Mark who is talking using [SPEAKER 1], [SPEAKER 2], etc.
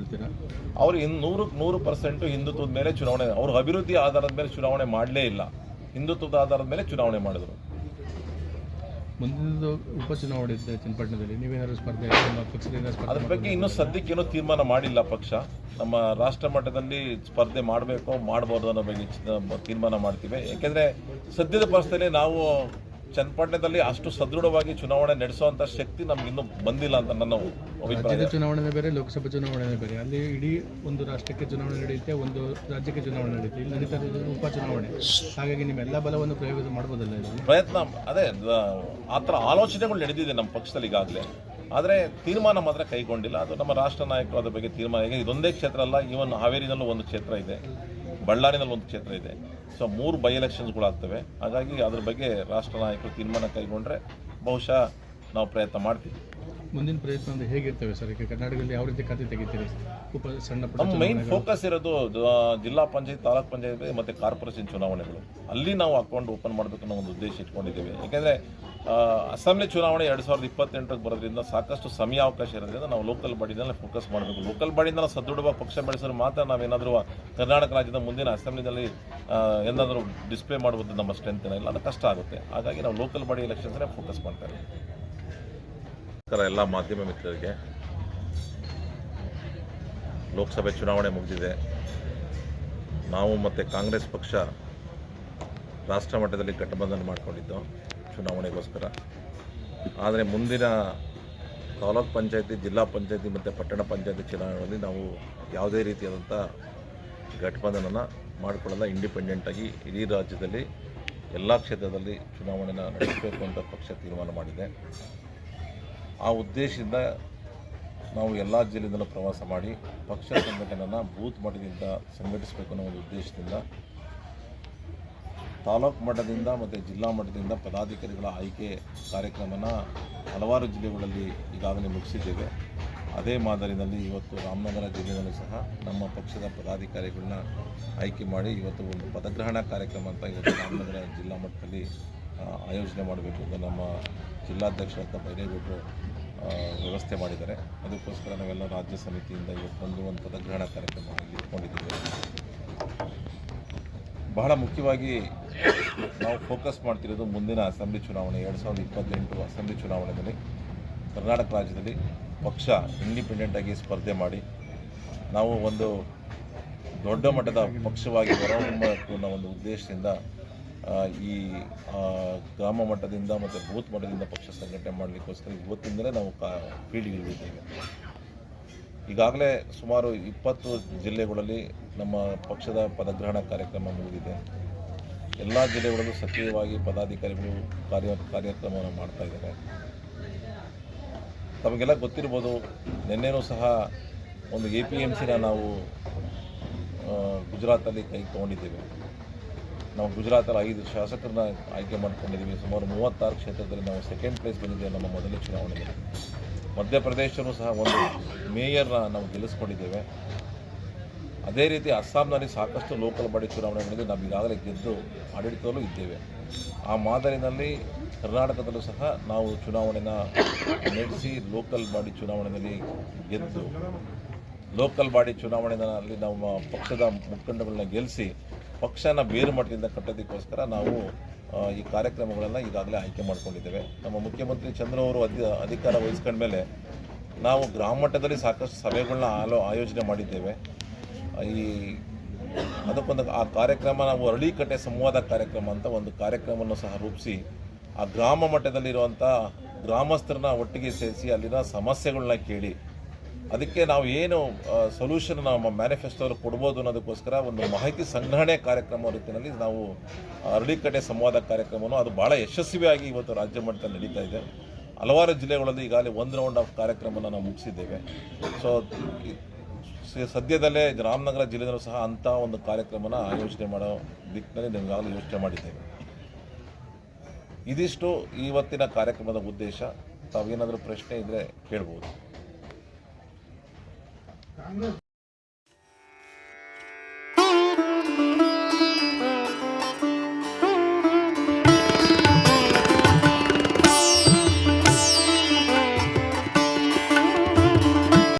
[SPEAKER 1] ಹೇಳ್ತೀರಾ?
[SPEAKER 2] ಅವರು ಇನ್ನು ನೂರಕ್ಕೆ ನೂರು ಪರ್ಸೆಂಟು ಹಿಂದುತ್ವದ ಮೇಲೆ ಚುನಾವಣೆ ಅವರು ಅಭಿವೃದ್ಧಿ ಆಧಾರದ ಮೇಲೆ ಚುನಾವಣೆ ಮಾಡಲೇ ಇಲ್ಲ. ಹಿಂದುತ್ವದ ಆಧಾರದ ಮೇಲೆ ಚುನಾವಣೆ ಮಾಡಿದರು.
[SPEAKER 1] ಮುಂದಿನ ಉಪಚುನಾವಣೆ ಇದೆ ಚನ್ನಪಟ್ಟಣದಲ್ಲಿ. ನೀವೇನಾದ್ರು ಸ್ಪರ್ಧೆ ನಿಮ್ಮ ಪಕ್ಷದಿಂದ ಸ್ಪರ್ಧೆ
[SPEAKER 2] ಅದ್ರ ಬಗ್ಗೆ ಇನ್ನೂ ಸದ್ಯಕ್ಕೆ ಏನು ತೀರ್ಮಾನ ಮಾಡಿಲ್ಲ ಪಕ್ಷ. ನಮ್ಮ ರಾಷ್ಟ್ರ ಮಟ್ಟದಲ್ಲಿ ಸ್ಪರ್ಧೆ ಮಾಡಬೇಕು ಮಾಡಬಾರ್ದು ಅನ್ನೋ ಬಗ್ಗೆ ಚಿ- ತೀರ್ಮಾನ ಮಾಡ್ತೀವಿ. ಯಾಕೆಂದರೆ ಸದ್ಯದ ಪರಿಸ್ಥಿತಿಯಲ್ಲಿ ನಾವು ಚನ್ನಪಟ್ಟಣದಲ್ಲಿ ಅಷ್ಟು ಸದೃಢವಾಗಿ ಚುನಾವಣೆ ನಡೆಸುವಂತ ಶಕ್ತಿ ನಮ್ಗೆ ಇನ್ನೂ ಬಂದಿಲ್ಲ ಅಂತ ನನ್ನ ಅಭಿಪ್ರಾಯ.
[SPEAKER 1] ಚುನಾವಣೆ ಬೇರೆ ಲೋಕಸಭಾ ಚುನಾವಣೆ ಬೇರೆ. ಅಲ್ಲಿ ಇಡೀ ಒಂದು ರಾಷ್ಟ್ರಕ್ಕೆ ಚುನಾವಣೆ ನಡೆಯುತ್ತೆ ಒಂದು ರಾಜ್ಯಕ್ಕೆ ಚುನಾವಣೆ ನಡೆಯುತ್ತೆ. ಇಲ್ಲಿ ನಡೀತಾ ಇರೋದು ಉಪಚುನಾವಣೆ ಹಾಗಾಗಿ ನಿಮ್ಮ ಎಲ್ಲ ಬಲವನ್ನು ಪ್ರಯೋಗ ಮಾಡ್ಬೋದಲ್ಲ
[SPEAKER 2] ಪ್ರಯತ್ನ ಅದೇ ಆ ಥರ ಆಲೋಚನೆಗಳು ನಡೆದಿದೆ ನಮ್ಮ ಪಕ್ಷದಲ್ಲಿ ಈಗಾಗಲೇ. ಆದರೆ ತೀರ್ಮಾನ ಮಾತ್ರ ಕೈಗೊಂಡಿಲ್ಲ. ಅದು ನಮ್ಮ ರಾಷ್ಟ್ರ ನಾಯಕರು ಅದ್ರ ಬಗ್ಗೆ ತೀರ್ಮಾನ. ಈಗ ಇದೊಂದೇ ಕ್ಷೇತ್ರ ಅಲ್ಲ ಈವನ್ ಹಾವೇರಿನಲ್ಲೂ ಒಂದು ಕ್ಷೇತ್ರ ಇದೆ. ಬಳ್ಳಾರಿನಲ್ಲಿ ಒಂದು ಕ್ಷೇತ್ರ ಇದೆ. ಸೊ ಮೂರು ಬೈ ಎಲೆಕ್ಷನ್ಸ್ಗಳಾಗ್ತವೆ ಹಾಗಾಗಿ ಅದ್ರ ಬಗ್ಗೆ ರಾಷ್ಟ್ರ ನಾಯಕರು ತೀರ್ಮಾನ ಕೈಗೊಂಡ್ರೆ ಬಹುಶಃ ನಾವು ಪ್ರಯತ್ನ ಮಾಡ್ತೀವಿ.
[SPEAKER 1] ಮುಂದಿನ ಪ್ರಯತ್ನ ಅಂದ್ರೆ ಹೇಗಿರ್ತವೆ ಸರ್? ಈಗ ಕರ್ನಾಟಕದಲ್ಲಿ ಯಾವ ರೀತಿ ಖಾತೆ ತೆಗಿತೀರಿ? ಉಪ ಸಣ್ಣ
[SPEAKER 2] ನಮ್ಮ ಮೈನ್ ಫೋಕಸ್ ಇರೋದು ಜಿಲ್ಲಾ ಪಂಚಾಯತ್ ತಾಲೂಕ್ ಪಂಚಾಯತ್ ಮತ್ತು ಕಾರ್ಪೊರೇಷನ್ ಚುನಾವಣೆಗಳು. ಅಲ್ಲಿ ನಾವು ಅಕೌಂಟ್ ಓಪನ್ ಮಾಡಬೇಕು ಅನ್ನೋ ಒಂದು ಉದ್ದೇಶ ಇಟ್ಕೊಂಡಿದ್ದೇವೆ. ಯಾಕೆಂದರೆ ಅಸೆಂಬ್ಲಿ ಚುನಾವಣೆ ಎರಡು ಸಾವಿರದ ಇಪ್ಪತ್ತೆಂಟಕ್ಕೆ ಬರೋದ್ರಿಂದ ಸಾಕಷ್ಟು ಸಮಯಾವಕಾಶ ಇರೋದ್ರಿಂದ ನಾವು ಲೋಕಲ್ ಬಾಡಿನಲ್ಲಿ ಫೋಕಸ್ ಮಾಡಬೇಕು. ಲೋಕಲ್ ಬಾಡಿಯಿಂದ ನಾವು ಸದೃಢವಾಗಿ ಪಕ್ಷ ಬೆಳೆಸಿದ್ರೆ ಮಾತ್ರ ನಾವೇನಾದರೂ ಕರ್ನಾಟಕ ರಾಜ್ಯದ ಮುಂದಿನ ಅಸೆಂಬ್ಲಿನಲ್ಲಿ ಏನಾದರೂ ಡಿಸ್ಪ್ಲೇ ಮಾಡುವುದು ನಮ್ಮ ಸ್ಟ್ರೆಂತ್ ಏನಿಲ್ಲ ಅದು ಕಷ್ಟ ಆಗುತ್ತೆ. ಹಾಗಾಗಿ ನಾವು ಲೋಕಲ್ ಬಾಡಿ ಎಲೆಕ್ಷನ್ಸ್ನೇ ಫೋಕಸ್ ಮಾಡ್ತಾರೆ ಎಲ್ಲ ಮಾಧ್ಯಮ ಮಿತ್ರರಿಗೆ. ಲೋಕಸಭೆ ಚುನಾವಣೆ ಮುಗಿದಿದೆ. ನಾವು ಮತ್ತು ಕಾಂಗ್ರೆಸ್ ಪಕ್ಷ ರಾಷ್ಟ್ರ ಮಟ್ಟದಲ್ಲಿ ಗಠಬಂಧನ ಮಾಡಿಕೊಂಡಿದ್ದು ಚುನಾವಣೆಗೋಸ್ಕರ. ಆದರೆ ಮುಂದಿನ ತಾಲೂಕ್ ಪಂಚಾಯತಿ, ಜಿಲ್ಲಾ ಪಂಚಾಯತಿ ಮತ್ತು ಪಟ್ಟಣ ಪಂಚಾಯತಿ ಚುನಾವಣೆಯಲ್ಲಿ ನಾವು ಯಾವುದೇ ರೀತಿಯಾದಂಥ ಗಠಬಂಧನನ ಮಾಡಿಕೊಳ್ಳಲ್ಲ. ಇಂಡಿಪೆಂಡೆಂಟಾಗಿ ಇಡೀ ರಾಜ್ಯದಲ್ಲಿ ಎಲ್ಲ ಕ್ಷೇತ್ರದಲ್ಲಿ ಚುನಾವಣೆನ ನಡೆಸಬೇಕು ಅಂತ ಪಕ್ಷ ತೀರ್ಮಾನ ಮಾಡಿದೆ. ಆ ಉದ್ದೇಶದಿಂದ ನಾವು ಎಲ್ಲ ಜಿಲ್ಲೆಯಿಂದಲೂ ಪ್ರವಾಸ ಮಾಡಿ ಪಕ್ಷ ಸಂಘಟನೆಯನ್ನು ಬೂತ್ ಮಟ್ಟದಿಂದ ಸಂಘಟಿಸಬೇಕು ಅನ್ನೋ ಒಂದು ಉದ್ದೇಶದಿಂದ ತಾಲೂಕು ಮಟ್ಟದಿಂದ ಮತ್ತು ಜಿಲ್ಲಾ ಮಟ್ಟದಿಂದ ಪದಾಧಿಕಾರಿಗಳ ಆಯ್ಕೆ ಕಾರ್ಯಕ್ರಮನ ಹಲವಾರು ಜಿಲ್ಲೆಗಳಲ್ಲಿ ಈಗಾಗಲೇ ಮುಗಿಸಿದ್ದೇವೆ. ಅದೇ ಮಾದರಿನಲ್ಲಿ ಇವತ್ತು ರಾಮನಗರ ಜಿಲ್ಲೆಯಲ್ಲೂ ಸಹ ನಮ್ಮ ಪಕ್ಷದ ಪದಾಧಿಕಾರಿಗಳನ್ನ ಆಯ್ಕೆ ಮಾಡಿ ಇವತ್ತು ಒಂದು ಪದಗ್ರಹಣ ಕಾರ್ಯಕ್ರಮ ಅಂತ ಇವತ್ತು ರಾಮನಗರ ಜಿಲ್ಲಾ ಮಟ್ಟದಲ್ಲಿ ಆಯೋಜನೆ ಮಾಡಬೇಕು ಅಂತ ನಮ್ಮ ಜಿಲ್ಲಾಧ್ಯಕ್ಷರಂತ ಬೈರೇಗೌಡರು ವ್ಯವಸ್ಥೆ ಮಾಡಿದ್ದಾರೆ. ಅದಕ್ಕೋಸ್ಕರ ನಾವೆಲ್ಲ ರಾಜ್ಯ ಸಮಿತಿಯಿಂದ ಇವತ್ತು ಬಂದು ಒಂದು ಪದಗ್ರಹಣ ಕಾರ್ಯಕ್ರಮ ಇಟ್ಕೊಂಡಿದ್ದೀವಿ. ಬಹಳ ಮುಖ್ಯವಾಗಿ ನಾವು ಫೋಕಸ್ ಮಾಡ್ತಿರೋದು ಮುಂದಿನ ಅಸೆಂಬ್ಲಿ ಚುನಾವಣೆ, ಎರಡು ಸಾವಿರದ ಇಪ್ಪತ್ತೆಂಟು ಅಸೆಂಬ್ಲಿ ಚುನಾವಣೆಯಲ್ಲಿ ಕರ್ನಾಟಕ ರಾಜ್ಯದಲ್ಲಿ ಪಕ್ಷ ಇಂಡಿಪೆಂಡೆಂಟಾಗಿ ಸ್ಪರ್ಧೆ ಮಾಡಿ, ನಾವು ಒಂದು ದೊಡ್ಡ ಮಟ್ಟದ ಪಕ್ಷವಾಗಿ ಹೊರಹೊಮ್ಮಬೇಕು ಅನ್ನೋ ಒಂದು ಉದ್ದೇಶದಿಂದ ಈ ಗ್ರಾಮ ಮಟ್ಟದಿಂದ ಮತ್ತು ಬೂತ್ ಮಟ್ಟದಿಂದ ಪಕ್ಷ ಸಂಘಟನೆ ಮಾಡಲಿಕ್ಕೋಸ್ಕರ ಇವತ್ತಿಂದಲೇ ನಾವು ಕಾ ಇಳಿದಿದ್ದೇವೆ. ಈಗಾಗಲೇ ಸುಮಾರು ಇಪ್ಪತ್ತು ಜಿಲ್ಲೆಗಳಲ್ಲಿ ನಮ್ಮ ಪಕ್ಷದ ಪದಗ್ರಹಣ ಕಾರ್ಯಕ್ರಮ ಮುಗಿದಿದೆ. ಎಲ್ಲ ಜಿಲ್ಲೆಗಳಲ್ಲೂ ಸಕ್ರಿಯವಾಗಿ ಪದಾಧಿಕಾರಿಗಳು ಕಾರ್ಯ, ಕಾರ್ಯಕ್ರಮವನ್ನು ಮಾಡ್ತಾ ಇದ್ದಾರೆ. ತಮಗೆಲ್ಲ ಗೊತ್ತಿರ್ಬೋದು, ನಿನ್ನೆನೂ ಸಹ ಒಂದು ಎ ಪಿ ಎಂ ಸಿನ ನಾವು ಗುಜರಾತಲ್ಲಿ ಕೈ ತೊಗೊಂಡಿದ್ದೇವೆ. ನಾವು ಗುಜರಾತಲ್ಲಿ ಐದು ಶಾಸಕರನ್ನ ಆಯ್ಕೆ ಮಾಡ್ಕೊಂಡಿದ್ದೀವಿ. ಸುಮಾರು ಮೂವತ್ತಾರು ಕ್ಷೇತ್ರದಲ್ಲಿ ನಾವು ಸೆಕೆಂಡ್ ಪ್ಲೇಸ್ ಬಂದಿದ್ದೇವೆ ನಮ್ಮ ಮೊದಲ ಚುನಾವಣೆಯಲ್ಲಿ ಮಧ್ಯಪ್ರದೇಶನೂ ಸಹ ಒಂದು ಮೇಯರ್ನ ನಾವು ಗೆಲ್ಲಿಸ್ಕೊಂಡಿದ್ದೇವೆ. ಅದೇ ರೀತಿ ಅಸ್ಸಾಂನಲ್ಲಿ ಸಾಕಷ್ಟು ಲೋಕಲ್ ಬಾಡಿ ಚುನಾವಣೆಗಳಲ್ಲಿ ನಾವು ಈಗಾಗಲೇ ಗೆದ್ದು ಆಡಳಿತದಲ್ಲೂ ಇದ್ದೇವೆ. ಆ ಮಾದರಿನಲ್ಲಿ ಕರ್ನಾಟಕದಲ್ಲೂ ಸಹ ನಾವು ಚುನಾವಣೆನ ನಡೆಸಿ ಲೋಕಲ್ ಬಾಡಿ ಚುನಾವಣೆಯಲ್ಲಿ ಗೆದ್ದು, ಲೋಕಲ್ ಬಾಡಿ ಚುನಾವಣೆಯಲ್ಲಿ ನಮ್ಮ ಪಕ್ಷದ ಮುಖಂಡಗಳನ್ನ ಗೆಲ್ಲಿಸಿ ಪಕ್ಷನ ಬೇರು ಮಟ್ಟದಿಂದ ಕಟ್ಟೋದಕ್ಕೋಸ್ಕರ ನಾವು ಈ ಕಾರ್ಯಕ್ರಮಗಳನ್ನು ಈಗಾಗಲೇ ಆಯ್ಕೆ ಮಾಡ್ಕೊಂಡಿದ್ದೇವೆ. ನಮ್ಮ ಮುಖ್ಯಮಂತ್ರಿ ಚಂದ್ರ ಅವರು ಅಧಿ, ಅಧಿಕಾರ ವಹಿಸ್ಕೊಂಡ ಮೇಲೆ ನಾವು ಗ್ರಾಮ ಮಟ್ಟದಲ್ಲಿ ಸಾಕಷ್ಟು ಸಭೆಗಳನ್ನ ಆಲೋ, ಆಯೋಜನೆ ಮಾಡಿದ್ದೇವೆ. ಈ, ಅದಕ್ಕೊಂದು ಆ ಕಾರ್ಯಕ್ರಮ ನಾವು ಅರಳಿಕಟ್ಟೆ ಸಂವಾದ ಕಾರ್ಯಕ್ರಮ ಅಂತ ಒಂದು ಕಾರ್ಯಕ್ರಮವನ್ನು ಸಹ ರೂಪಿಸಿ, ಆ ಗ್ರಾಮ ಮಟ್ಟದಲ್ಲಿರುವಂಥ ಗ್ರಾಮಸ್ಥರನ್ನ ಒಟ್ಟಿಗೆ ಸೇರಿಸಿ ಅಲ್ಲಿನ ಸಮಸ್ಯೆಗಳನ್ನ ಕೇಳಿ ಅದಕ್ಕೆ ನಾವು ಏನು ಸೊಲ್ಯೂಷನ್ ನಮ್ಮ ಮ್ಯಾನಿಫೆಸ್ಟೋರು ಕೊಡ್ಬೋದು ಅನ್ನೋದಕ್ಕೋಸ್ಕರ ಒಂದು ಮಾಹಿತಿ ಸಂಗ್ರಹಣೆ ಕಾರ್ಯಕ್ರಮ ರೀತಿಯಲ್ಲಿ ನಾವು ಅರಳಿಕಟ್ಟೆ ಸಂವಾದ ಕಾರ್ಯಕ್ರಮವನ್ನು, ಅದು ಭಾಳ ಯಶಸ್ವಿಯಾಗಿ ಇವತ್ತು ರಾಜ್ಯ ಮಟ್ಟದಲ್ಲಿ ನಡೀತಾ ಇದೆ. ಹಲವಾರು ಜಿಲ್ಲೆಗಳಲ್ಲಿ ಈಗಾಗಲೇ ಒಂದು ರೌಂಡ್ ಆಫ್ ಕಾರ್ಯಕ್ರಮನ ನಾವು ಮುಗಿಸಿದ್ದೇವೆ. ಸೊ, ಸದ್ಯದಲ್ಲೇ ರಾಮನಗರ ಜಿಲ್ಲೆಯಲ್ಲೂ ಸಹ ಅಂಥ ಒಂದು ಕಾರ್ಯಕ್ರಮನ ಆಯೋಜನೆ ಮಾಡೋ ದಿಕ್ಕಿನಲ್ಲಿ ನಾವು ಯೋಚನೆ ಮಾಡಿದ್ದೇವೆ. ಇದಿಷ್ಟು ಇವತ್ತಿನ ಕಾರ್ಯಕ್ರಮದ ಉದ್ದೇಶ. ತಾವೇನಾದರೂ ಪ್ರಶ್ನೆ ಇದ್ದರೆ ಕೇಳ್ಬೋದು. I'm not